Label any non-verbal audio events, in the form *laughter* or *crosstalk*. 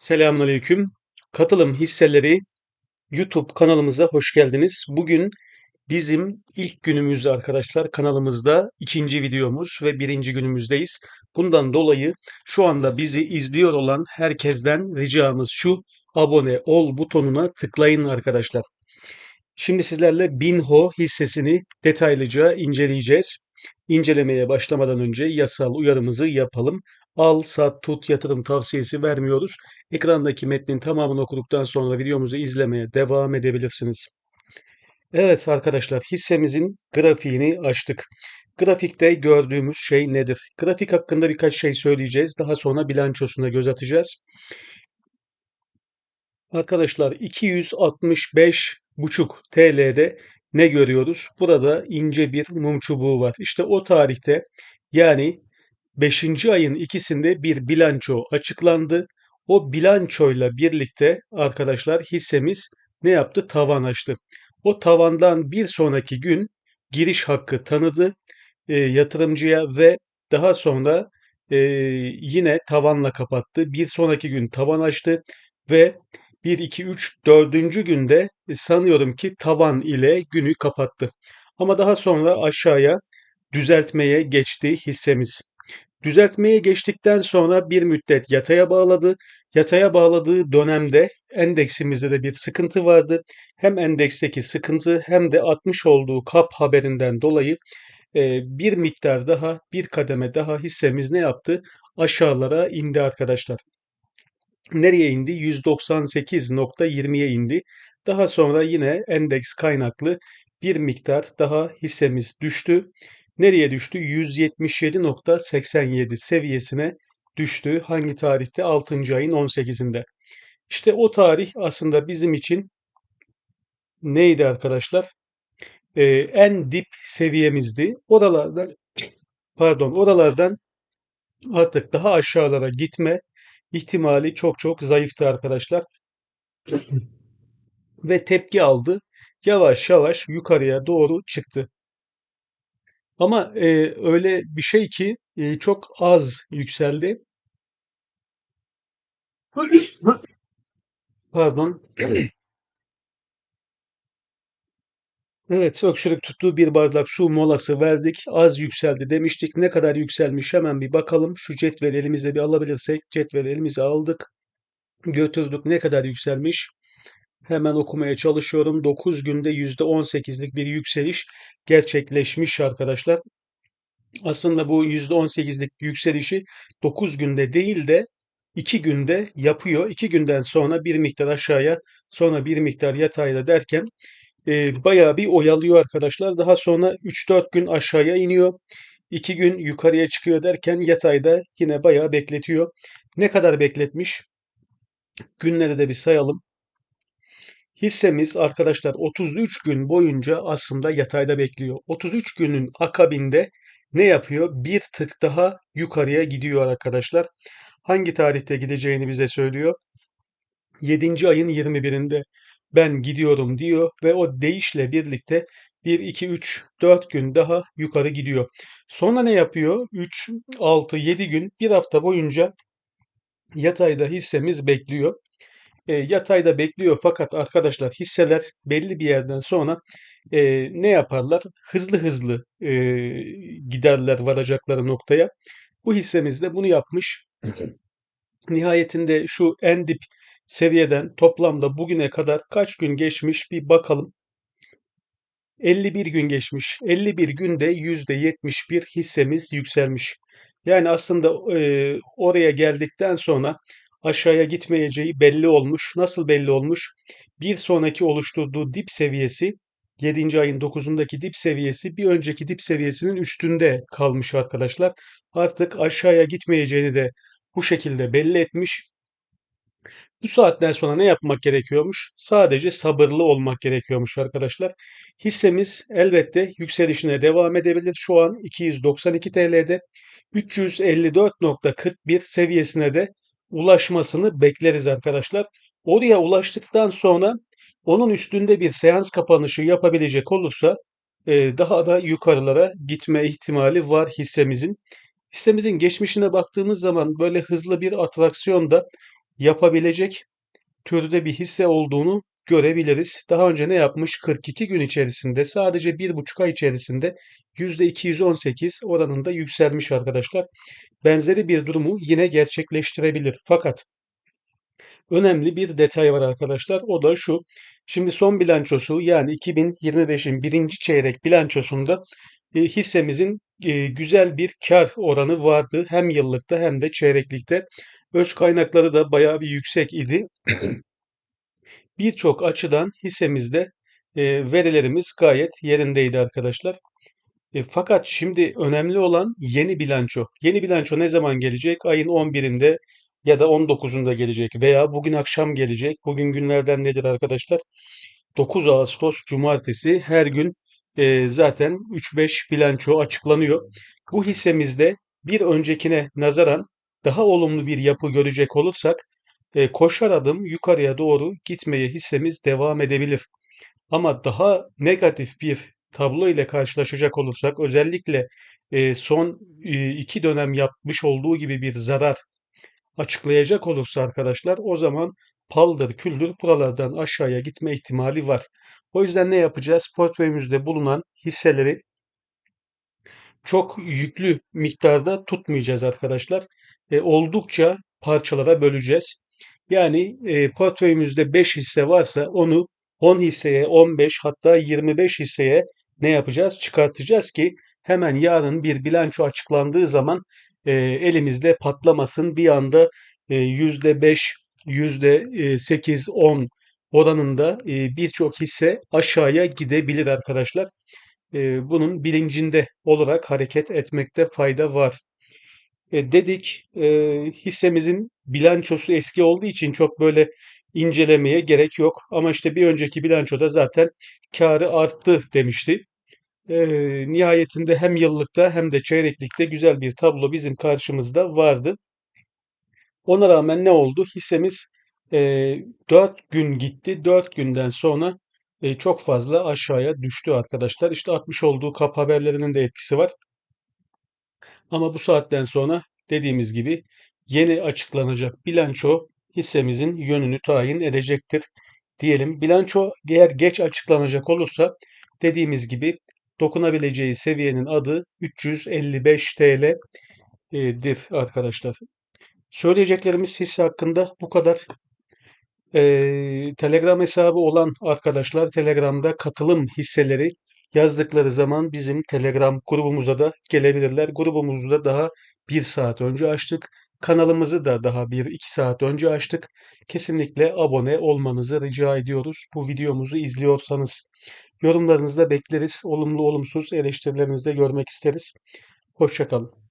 Selamünaleyküm. Katılım hisseleri YouTube kanalımıza hoş geldiniz. Bugün bizim ilk günümüz arkadaşlar kanalımızda ikinci videomuz ve birinci günümüzdeyiz. Bundan dolayı şu anda bizi izliyor olan herkesten ricamız şu abone ol butonuna tıklayın arkadaşlar. Şimdi sizlerle Binho hissesini detaylıca inceleyeceğiz. İncelemeye başlamadan önce yasal uyarımızı yapalım. Al, sat, tut yatırım tavsiyesi vermiyoruz. Ekrandaki metnin tamamını okuduktan sonra videomuzu izlemeye devam edebilirsiniz. Evet arkadaşlar hissemizin grafiğini açtık. Grafikte gördüğümüz şey nedir? Grafik hakkında birkaç şey söyleyeceğiz. Daha sonra bilançosuna göz atacağız. Arkadaşlar 265,5 TL'de ne görüyoruz? Burada ince bir mum çubuğu var. İşte o tarihte yani 5. ayın ikisinde bir bilanço açıklandı. O bilançoyla birlikte arkadaşlar hissemiz ne yaptı? Tavan açtı. O tavandan bir sonraki gün giriş hakkı tanıdı e, yatırımcıya ve daha sonra e, yine tavanla kapattı. Bir sonraki gün tavan açtı ve 1, 2, 3, 4. günde e, sanıyorum ki tavan ile günü kapattı. Ama daha sonra aşağıya düzeltmeye geçti hissemiz. Düzeltmeye geçtikten sonra bir müddet yataya bağladı. Yataya bağladığı dönemde endeksimizde de bir sıkıntı vardı. Hem endeksteki sıkıntı hem de atmış olduğu kap haberinden dolayı e, bir miktar daha, bir kademe daha hissemiz ne yaptı? Aşağılara indi arkadaşlar. Nereye indi? 198.20'ye indi. Daha sonra yine endeks kaynaklı bir miktar daha hissemiz düştü. Nereye düştü? 177.87 seviyesine düştü. Hangi tarihte? 6. ayın 18'inde. İşte o tarih aslında bizim için neydi arkadaşlar? Ee, en dip seviyemizdi. Oralardan pardon oralardan artık daha aşağılara gitme ihtimali çok çok zayıftı arkadaşlar. Ve tepki aldı. Yavaş yavaş yukarıya doğru çıktı. Ama e, öyle bir şey ki e, çok az yükseldi. Pardon. Evet, öksürük tuttuğu bir bardak su molası verdik. Az yükseldi demiştik. Ne kadar yükselmiş hemen bir bakalım. Şu cetveli elimize bir alabilirsek. Cetveli elimize aldık. Götürdük. Ne kadar yükselmiş? Hemen okumaya çalışıyorum. 9 günde %18'lik bir yükseliş gerçekleşmiş arkadaşlar. Aslında bu %18'lik yükselişi 9 günde değil de 2 günde yapıyor. 2 günden sonra bir miktar aşağıya sonra bir miktar yatayla derken e, bayağı bir oyalıyor arkadaşlar. Daha sonra 3-4 gün aşağıya iniyor. 2 gün yukarıya çıkıyor derken yatayda yine bayağı bekletiyor. Ne kadar bekletmiş? Günleri de bir sayalım. Hissemiz arkadaşlar 33 gün boyunca aslında yatayda bekliyor. 33 günün akabinde ne yapıyor? Bir tık daha yukarıya gidiyor arkadaşlar. Hangi tarihte gideceğini bize söylüyor. 7. ayın 21'inde ben gidiyorum diyor ve o değişle birlikte 1, 2, 3, 4 gün daha yukarı gidiyor. Sonra ne yapıyor? 3, 6, 7 gün bir hafta boyunca yatayda hissemiz bekliyor. E, yatayda bekliyor fakat arkadaşlar hisseler belli bir yerden sonra e, ne yaparlar? Hızlı hızlı e, giderler varacakları noktaya. Bu hissemiz de bunu yapmış. *clears throat* Nihayetinde şu en dip seviyeden toplamda bugüne kadar kaç gün geçmiş bir bakalım. 51 gün geçmiş. 51 günde %71 hissemiz yükselmiş. Yani aslında e, oraya geldikten sonra aşağıya gitmeyeceği belli olmuş. Nasıl belli olmuş? Bir sonraki oluşturduğu dip seviyesi 7. ayın 9'undaki dip seviyesi bir önceki dip seviyesinin üstünde kalmış arkadaşlar. Artık aşağıya gitmeyeceğini de bu şekilde belli etmiş. Bu saatten sonra ne yapmak gerekiyormuş? Sadece sabırlı olmak gerekiyormuş arkadaşlar. Hissemiz elbette yükselişine devam edebilir. Şu an 292 TL'de 354.41 seviyesine de ulaşmasını bekleriz arkadaşlar. Oraya ulaştıktan sonra onun üstünde bir seans kapanışı yapabilecek olursa e, daha da yukarılara gitme ihtimali var hissemizin. Hissemizin geçmişine baktığımız zaman böyle hızlı bir atraksiyonda yapabilecek türde bir hisse olduğunu görebiliriz. Daha önce ne yapmış? 42 gün içerisinde sadece 1,5 ay içerisinde %218 oranında yükselmiş arkadaşlar. Benzeri bir durumu yine gerçekleştirebilir. Fakat önemli bir detay var arkadaşlar. O da şu. Şimdi son bilançosu yani 2025'in birinci çeyrek bilançosunda e, hissemizin e, güzel bir kar oranı vardı. Hem yıllıkta hem de çeyreklikte. Öz kaynakları da bayağı bir yüksek idi. *clears throat* Birçok açıdan hissemizde e, verilerimiz gayet yerindeydi arkadaşlar. E, fakat şimdi önemli olan yeni bilanço. Yeni bilanço ne zaman gelecek? Ayın 11'inde ya da 19'unda gelecek veya bugün akşam gelecek. Bugün günlerden nedir arkadaşlar? 9 Ağustos Cumartesi her gün e, zaten 3-5 bilanço açıklanıyor. Bu hissemizde bir öncekine nazaran daha olumlu bir yapı görecek olursak e, koşar adım yukarıya doğru gitmeye hissemiz devam edebilir. Ama daha negatif bir tablo ile karşılaşacak olursak özellikle e, son e, iki dönem yapmış olduğu gibi bir zarar açıklayacak olursa arkadaşlar o zaman paldır küldür buralardan aşağıya gitme ihtimali var. O yüzden ne yapacağız? Portföyümüzde bulunan hisseleri çok yüklü miktarda tutmayacağız arkadaşlar. E, oldukça parçalara böleceğiz. Yani e, portföyümüzde 5 hisse varsa onu 10 hisseye, 15 hatta 25 hisseye ne yapacağız? Çıkartacağız ki hemen yarın bir bilanço açıklandığı zaman e, elimizde patlamasın. Bir anda e, %5, %8, 10 oranında e, birçok hisse aşağıya gidebilir arkadaşlar. E, bunun bilincinde olarak hareket etmekte fayda var. E, dedik e, hissemizin bilançosu eski olduğu için çok böyle incelemeye gerek yok. Ama işte bir önceki bilançoda zaten karı arttı demişti. E, nihayetinde hem yıllıkta hem de çeyreklikte güzel bir tablo bizim karşımızda vardı. Ona rağmen ne oldu? Hissemiz e, 4 gün gitti. 4 günden sonra e, çok fazla aşağıya düştü arkadaşlar. İşte atmış olduğu kap haberlerinin de etkisi var. Ama bu saatten sonra dediğimiz gibi yeni açıklanacak bilanço hissemizin yönünü tayin edecektir diyelim. Bilanço eğer geç açıklanacak olursa dediğimiz gibi dokunabileceği seviyenin adı 355 TL'dir arkadaşlar. Söyleyeceklerimiz hisse hakkında bu kadar. Ee, Telegram hesabı olan arkadaşlar Telegram'da katılım hisseleri yazdıkları zaman bizim Telegram grubumuza da gelebilirler. Grubumuzu da daha bir saat önce açtık. Kanalımızı da daha bir iki saat önce açtık. Kesinlikle abone olmanızı rica ediyoruz. Bu videomuzu izliyorsanız yorumlarınızı da bekleriz. Olumlu olumsuz eleştirilerinizi de görmek isteriz. Hoşçakalın.